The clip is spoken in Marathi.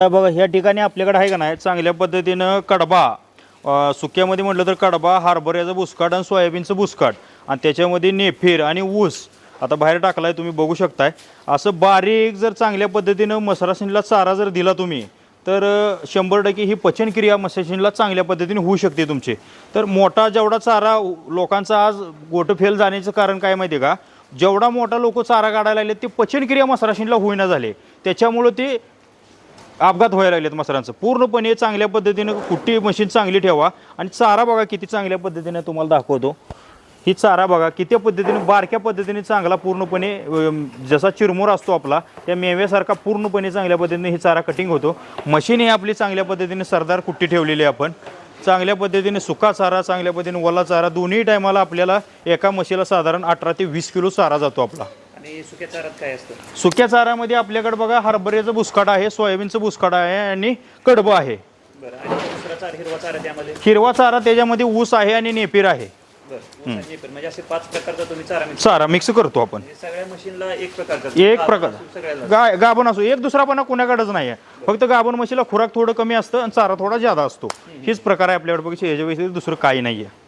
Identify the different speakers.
Speaker 1: बघा ह्या ठिकाणी आपल्याकडे आहे का नाही चांगल्या पद्धतीनं कडबा. सुक्यामध्ये म्हटलं तर कडबा हरभऱ्याचं बुसकाट आणि सोयाबीनचं बुसकाट. आणि त्याच्यामध्ये नेफीर आणि ऊस. आता बाहेर टाकलाय तुम्ही बघू शकताय. असं बारीक जर चांगल्या पद्धतीनं मसरासिनला चारा जर दिला तुम्ही तर शंभर टक्के ही पचनक्रिया मसरासिनला चांगल्या पद्धतीने होऊ शकते तुमची. तर मोठा जेवढा चारा लोकांचा आज गोटं फेल जाण्याचं कारण काय माहिती आहे का? जेवढा मोठा लोक चारा काढायला लागले ते पचनक्रिया मसराशिनला होईना झाले. त्याच्यामुळं ते अपघात व्हायला लागलेत मसरांचं. पूर्णपणे चांगल्या पद्धतीनं कुट्टी मशीन चांगली ठेवा आणि चारा बघा किती चांगल्या पद्धतीने तुम्हाला दाखवतो. ही चारा बघा किती पद्धतीने बारक्या पद्धतीने चांगला पूर्णपणे जसा चिरमुर असतो आपला त्या मेव्यासारखा पूर्णपणे चांगल्या पद्धतीने ही चारा कटिंग होतो. मशीन ही आपली चांगल्या पद्धतीने सरदार कुट्टी ठेवलेली आहे आपण. चांगल्या पद्धतीने सुका चारा चांगल्या पद्धतीने ओला चारा दोन्ही टायमाला आपल्याला एका म्हशीला साधारण अठरा ते वीस किलो चारा जातो आपला.
Speaker 2: आणि सुक्या चारात काय असतं?
Speaker 1: सुक्या चाऱ्यामध्ये आपल्याकडे बघा हरभऱ्याचं बुसकाट आहे सोयाबीनचं बुसकाट आहे आणि कडबं आहे.
Speaker 2: बरं आणि दुसरा चारा हिरवा चारा त्यामध्ये?
Speaker 1: हिरवा चारा त्याच्यामध्ये ऊस आहे आणि नेपीर आहे.
Speaker 2: बरं ऊस आणि नेपर. म्हणजे असे पाच प्रकारचा तुम्ही चारा मिक्स
Speaker 1: चारा मिक्स करतो आपण.
Speaker 2: म्हणजे सगळ्या मशीनला एक प्रकारचा
Speaker 1: एक
Speaker 2: गाभण
Speaker 1: प्रकार.
Speaker 2: असो, सगळ्याला.
Speaker 1: गा गाभण असो एक दुसरा पण कुणाकडेच नाही आहे फक्त गाभण म्हशीला खुराक थोडं कमी असतं आणि चारा थोडा जादा असतो. हीच प्रकार आहे आपल्याकडे. बघा याच्या व्यतिरिक्त दुसरं काही नाही आहे